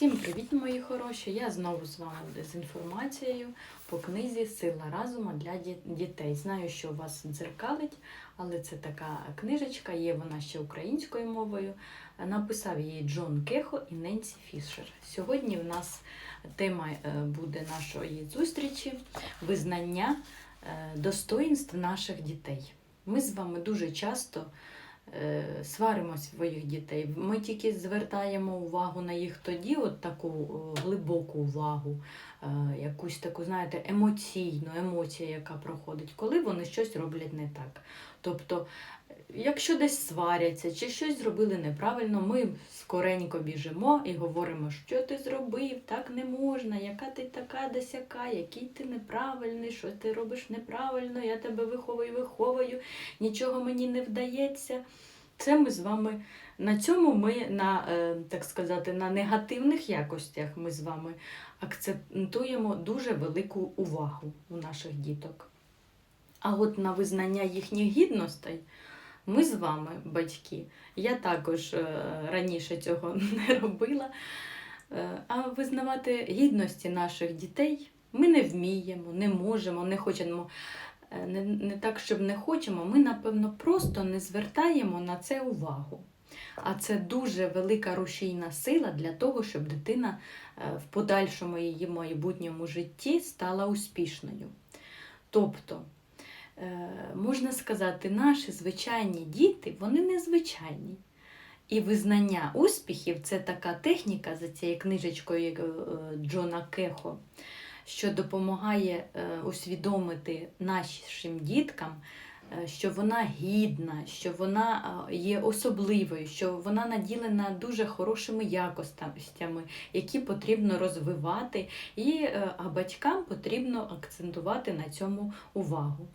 Всім привіт, мої хороші! Я знову з вами з інформацією по книзі Сила разума для дітей. Знаю, що вас дзеркалить, але це така книжечка, є вона ще українською мовою. Написав її Джон Кехо і Ненсі Фішер. Сьогодні в нас тема е, буде нашої зустрічі визнання е, достоїнств наших дітей. Ми з вами дуже часто сваримо своїх дітей. Ми тільки звертаємо увагу на їх тоді, от таку е, глибоку увагу, е, якусь таку, знаєте, емоційну емоцію, яка проходить, коли вони щось роблять не так. Тобто, е, якщо десь сваряться чи щось зробили неправильно, ми скоренько біжимо і говоримо, що ти зробив, так не можна, яка ти така десяка, який ти неправильний, що ти робиш неправильно, я тебе виховую, виховую, нічого мені не вдається. Це ми з вами на цьому ми на е, так сказати на негативних якостях ми з вами акцентуємо дуже велику увагу у наших діток. А от на визнання їхніх гідностей ми з вами, батьки, я також е, раніше цього не робила. Е, А визнавати гідності наших дітей ми не вміємо, не можемо, не хочемо. Е, Не, не так, щоб не хочемо, ми, напевно, просто не звертаємо на це увагу. А це дуже велика рушійна сила для того, щоб дитина в подальшому її майбутньому житті стала успішною. Тобто, можна сказати, наші звичайні діти, вони незвичайні. І визнання успіхів це така техніка за цією книжечкою е, Джона Кехо, що допомагає е, усвідомити нашим діткам, е, що вона гідна, що вона е, є особливою, що вона наділена дуже хорошими якостями, які потрібно розвивати, і е, а батькам потрібно акцентувати на цьому увагу.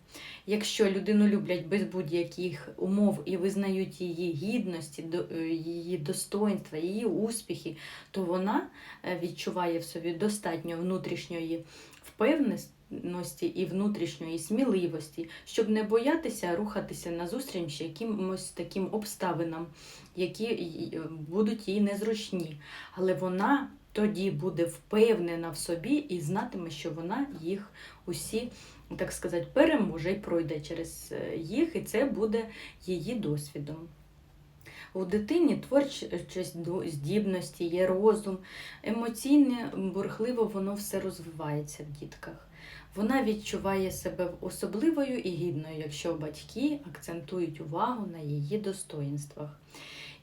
Якщо людину люблять без будь-яких умов і визнають її гідності, е, її достоинства, її успіхи, то вона е, відчуває в собі достатньо внутрішньої впевненості і внутрішньої сміливості, щоб не боятися рухатися назустріч якимось таким обставинам, які будуть їй незручні. Але вона тоді буде впевнена в собі і знатиме, що вона їх усі, так сказати, переможе і пройде через е, їх, і це буде її досвідом. У дитині творчість здібності, є розум, емоційне, бурхливо воно все розвивається в дітках. Вона відчуває себе особливою і гідною, якщо батьки акцентують увагу на її достоїнствах.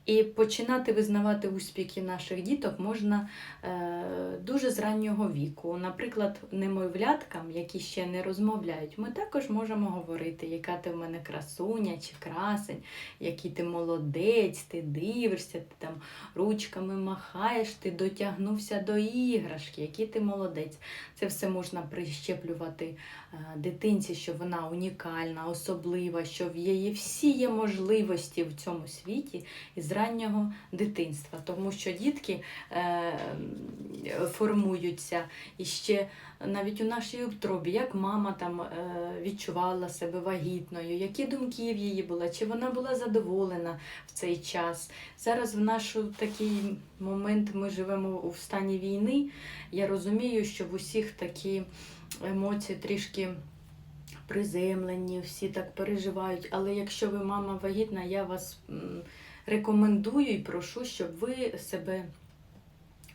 І починати визнавати успіхи наших діток можна е, дуже з раннього віку. Наприклад, немовляткам, які ще не розмовляють, ми також можемо говорити, яка ти в мене красуня чи красень, який ти молодець, ти дивишся, ти там ручками махаєш, ти дотягнувся до іграшки, який ти молодець. Це все можна прищеплювати е, дитинці, що вона унікальна, особлива, що в її всі є можливості в цьому світі із раннього дитинства, тому що дітки е, формуються і ще навіть у нашій утробі, як мама там е, відчувала себе вагітною, які думки в її були, чи вона була задоволена в цей час. Зараз в наш такий момент ми живемо у стані війни. Я розумію, що в усіх такі емоції трішки приземлені, всі так переживають. Але якщо ви мама вагітна, я вас рекомендую і прошу, щоб ви себе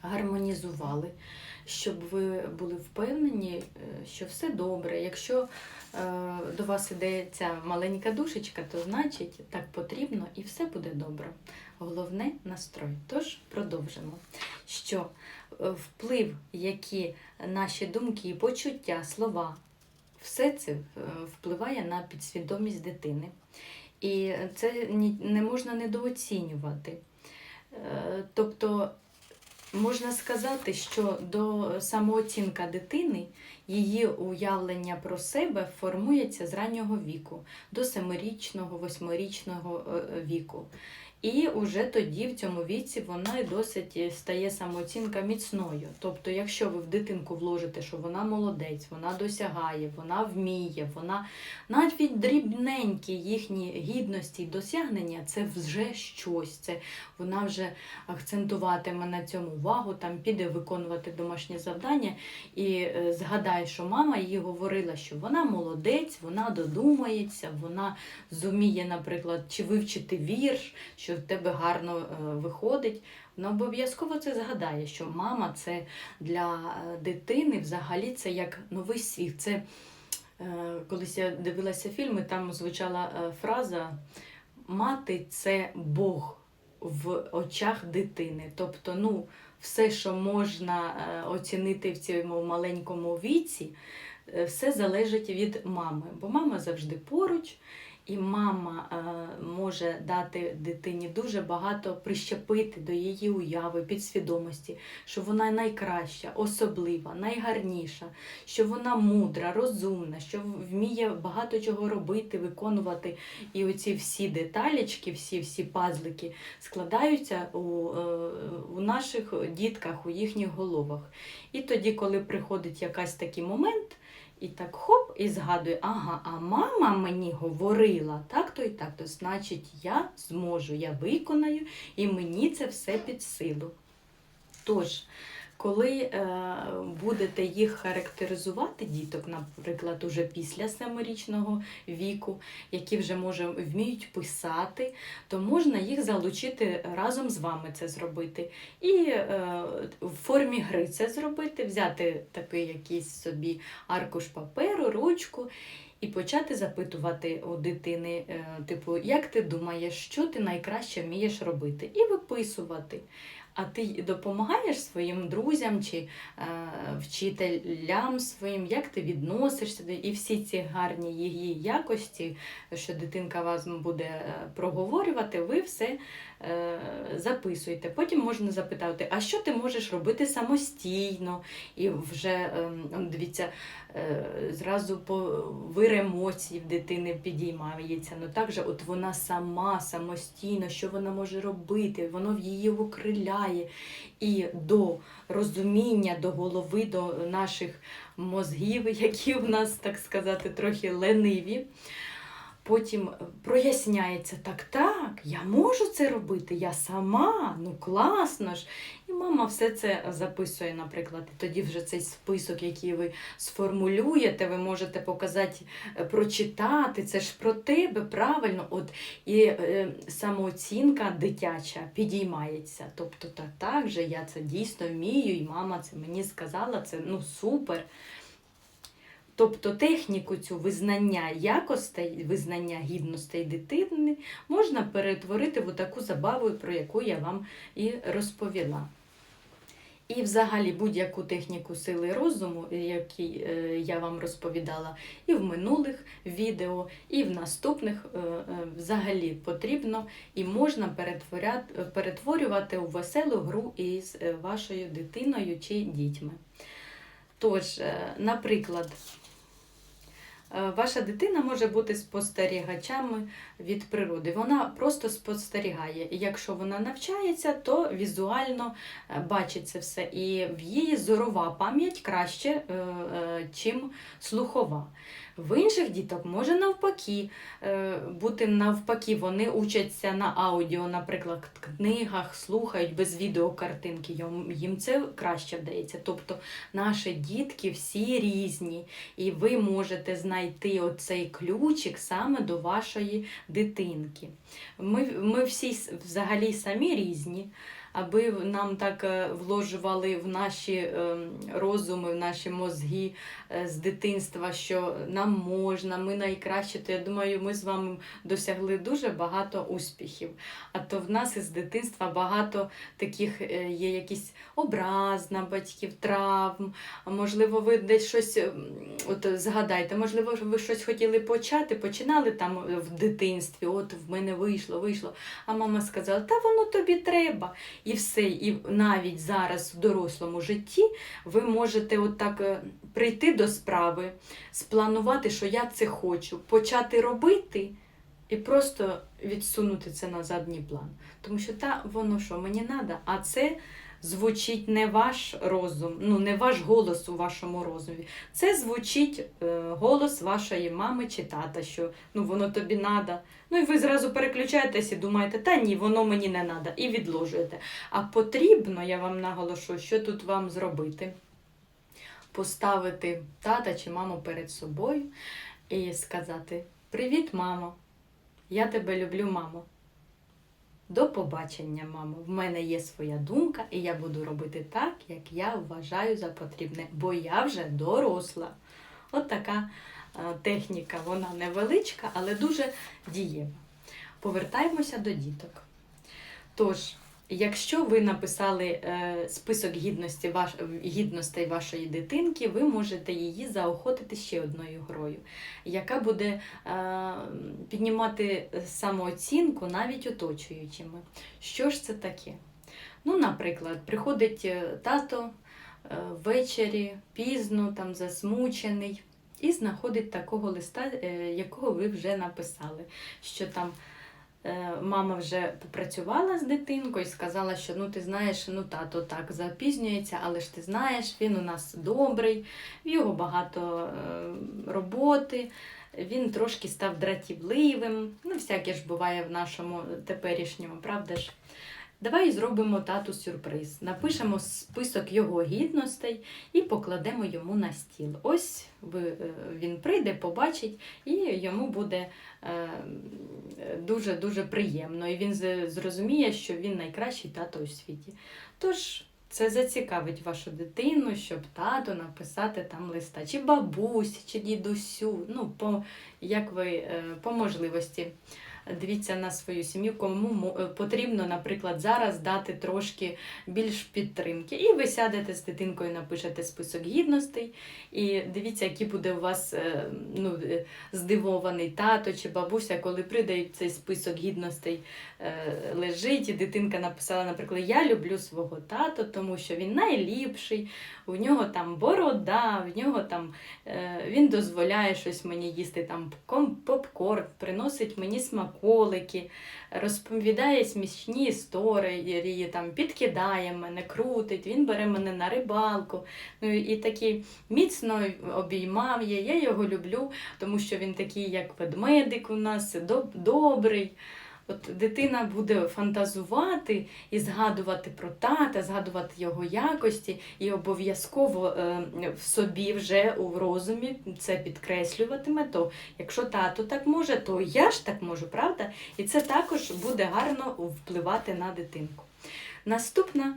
гармонізували, щоб ви були впевнені, е, що все добре. Якщо е, до вас іде ця маленька душечка, то значить так потрібно і все буде добре. Головне настрой. Тож продовжимо. Що е, вплив, які наші думки, почуття, слова, все це впливає на підсвідомість дитини. І це не можна недооцінювати. Е, Тобто можна сказати, що до самооцінка дитини, її уявлення про себе формується з раннього віку, до семирічного, восьмирічного е, віку. І уже тоді, в цьому віці, вона і досить е, стає самооцінка міцною. Тобто, якщо ви в дитинку вложите, що вона молодець, вона досягає, вона вміє, вона навіть дрібненькі їхні гідності і досягнення це вже щось. Це вона вже акцентуватиме на цьому увагу, там піде виконувати домашнє завдання і е, згадає, що мама їй говорила, що вона молодець, вона додумається, вона зуміє, наприклад, чи вивчити вірш, що в тебе гарно е, виходить. Вона обов'язково це згадає, що мама це для е, дитини взагалі це як новий світ. Це е, колись я дивилася фільми, там звучала фраза Мати це Бог в очах дитини. Тобто, ну, все, що можна оцінити в цьому маленькому віці, все залежить від мами. Бо мама завжди поруч, і мама е, може дати дитині дуже багато прищепити до її уяви, підсвідомості, що вона найкраща, особлива, найгарніша, що вона мудра, розумна, що вміє багато чого робити, виконувати. І оці всі деталічки, всі всі пазлики складаються у, е, у наших дітках, у їхніх головах. І тоді, коли приходить якась такий момент, і так хоп, і згадує, ага, а мама мені говорила так-то і так-то, значить, я зможу, я виконаю, і мені це все під силу. Тож, коли е, будете їх характеризувати, діток, наприклад, уже після семирічного віку, які вже може вміють писати, то можна їх залучити разом з вами це зробити. І е, в формі гри це зробити, взяти такий якийсь собі аркуш паперу, ручку. І почати запитувати у дитини, е, типу, як ти думаєш, що ти найкраще вмієш робити, і виписувати. А ти допомагаєш своїм друзям чи е, вчителям своїм, як ти відносишся до і всі ці гарні її якості, що дитинка вас буде е, проговорювати, ви все е, записуєте. Потім можна запитати, а що ти можеш робити самостійно? І вже е, дивіться, е, зразу вир емоцій в дитини підіймається. Ну так же, от вона сама самостійно, що вона може робити, воно в її окриляє. І до розуміння, до голови, до наших мозгів, які в нас, так сказати, трохи лениві. Потім проясняється так, так, я можу це робити, я сама, ну класно ж. І мама все це записує, наприклад. І тоді вже цей список, який ви сформулюєте, ви можете показати, е, прочитати. Це ж про тебе, правильно. От І е, самооцінка дитяча підіймається. Тобто, так, так же я це дійсно вмію, і мама це мені сказала, це ну супер. Тобто техніку цю визнання якостей, визнання гідностей дитини можна перетворити в таку забаву, про яку я вам і розповіла. І взагалі будь-яку техніку сили розуму, яку я вам розповідала і в минулих відео, і в наступних е, е, взагалі потрібно і можна перетворювати у веселу гру із е, вашою дитиною чи дітьми. Тож, е, наприклад, Е, Ваша дитина може бути спостерігачами від природи. Вона просто спостерігає. І якщо вона навчається, то візуально е, бачить це все. І в її зорова пам'ять краще, е, е, слухова. В інших діток може навпаки е, бути навпаки, вони учаться на аудіо, наприклад, книгах, слухають без відеокартинки, їм- це краще вдається. Тобто наші дітки всі різні, і ви можете знайти оцей ключик саме до вашої дитинки. Ми, ми всі взагалі самі різні. Аби нам так е, вложували в наші е, розуми, в наші мозги з дитинства, що нам можна, ми найкраще, то я думаю, ми з вами досягли дуже багато успіхів. А то в нас із дитинства багато таких е, є якісь образ на батьків, травм. Можливо, ви десь щось от згадайте, можливо, ви щось хотіли почати, починали там е, в дитинстві, от в мене вийшло, вийшло. А мама сказала, та воно тобі треба. І все. І навіть зараз в дорослому житті ви можете отак е, прийти до справи, спланувати, що я це хочу, почати робити. і просто відсунути це на задній план. Тому що та воно що, мені треба, а це звучить не ваш розум, ну не ваш голос у вашому розумі. Це звучить е, голос вашої мами чи тата, що ну воно тобі треба. Ну і ви зразу переключаєтесь і думаєте, та ні, воно мені не треба, і відложуєте. А потрібно, я вам наголошу, що тут вам зробити. Поставити тата чи маму перед собою і сказати: Привіт, мамо! Я тебе люблю, мамо. До побачення, мамо. В мене є своя думка, і я буду робити так, як я вважаю за потрібне, бо я вже доросла. От така е, техніка, вона невеличка, але дуже дієва. Повертаємося до діток. Тож, якщо ви написали е, список гідності, ваш, гідностей вашої дитинки, ви можете її заохотити ще одною грою, яка буде е, піднімати самооцінку навіть оточуючими. Що ж це таке? Ну, наприклад, приходить е, тато ввечері, пізно, там засмучений, і знаходить такого листа, якого ви вже написали, що там мама вже попрацювала з дитинкою і сказала, що ну ти знаєш, ну тато так запізнюється, але ж ти знаєш, він у нас добрий, в його багато е, роботи. Він трошки став дратівливим. Ну, всяке ж буває в нашому теперішньому, правда ж? Давай зробимо тату сюрприз. Напишемо список його гідностей і покладемо йому на стіл. Ось е, він прийде, побачить, і йому буде е, дуже-дуже приємно. І він зрозуміє, що він найкращий тато у світі. Тож. Це зацікавить вашу дитину, щоб тато написати там листа, чи бабусі, чи дідусю, ну, по, як ви, е, по можливості. Дивіться на свою сім'ю, кому е, потрібно, наприклад, зараз дати трошки більш підтримки. І ви сядете з дитинкою, напишете список гідностей, і дивіться, який буде у вас е, ну, е, здивований тато чи бабуся, коли прийде цей список гідностей лежить, і дитинка написала, наприклад, я люблю свого тата, тому що він найліпший, у нього там борода, в нього там він дозволяє щось мені їсти, там попкорн, приносить мені смаколики, розповідає смішні історії, там, підкидає мене, крутить, він бере мене на рибалку. Ну і такий міцно обіймав я. Я його люблю, тому що він такий, як ведмедик у нас, доб- добрий. От дитина буде фантазувати і згадувати про тата, згадувати його якості, і обов'язково е, в собі вже у розумі це підкреслюватиме. То якщо тато так може, то я ж так можу, правда? І це також буде гарно впливати на дитинку. Наступна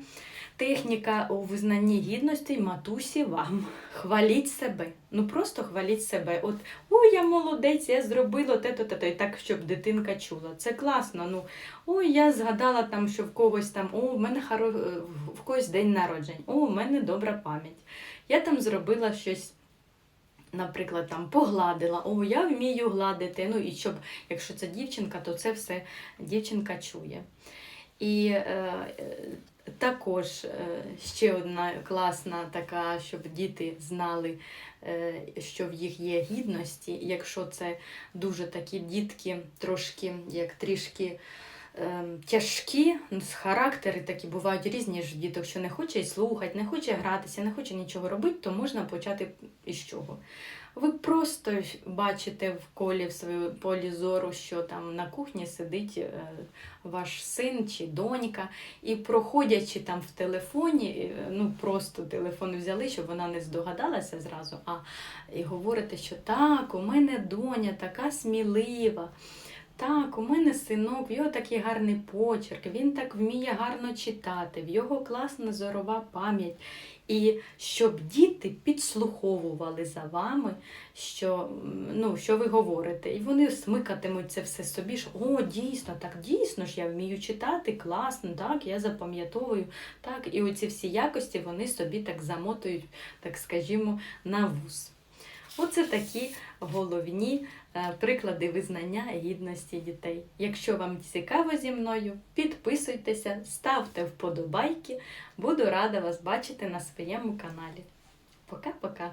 техніка у визнанні гідності матусі вам. Хваліть себе. Ну просто хваліть себе. От ой, я молодець, я зробила те-то, те-то, і так, щоб дитинка чула. Це класно. Ну, ой, я згадала там, що в когось там, о, в мене хоро... в когось день народжень, о, в мене добра пам'ять. Я там зробила щось. Наприклад, там погладила, о, я вмію гладити. Ну і щоб, якщо це дівчинка, то це все дівчинка чує. І е, е, також е, ще одна класна така, щоб діти знали, е, що в їх є гідності. Якщо це дуже такі дітки, трошки як трішки. е, Тяжкі ну, з характери такі бувають різні ж діток, що не хоче слухати, не хоче гратися, не хоче нічого робити, то можна почати із чого. Ви просто бачите в колі в своєму полі зору, що там на кухні сидить е, ваш син чи донька, і проходячи там в телефоні, е, ну просто телефон взяли, щоб вона не здогадалася зразу, а і говорите, що так, у мене доня така смілива. Так, у мене синок, в його такий гарний почерк, він так вміє гарно читати, в його класна зорова пам'ять. І щоб діти підслуховували за вами, що, ну, що ви говорите, і вони смикатимуть це все собі, що о, дійсно, так дійсно ж я вмію читати, класно, так, я запам'ятовую. Так, і оці всі якості вони собі так замотують, так скажімо, на вуз. Оце такі головні приклади визнання гідності дітей. Якщо вам цікаво зі мною, підписуйтеся, ставте вподобайки. Буду рада вас бачити на своєму каналі. Пока-пока!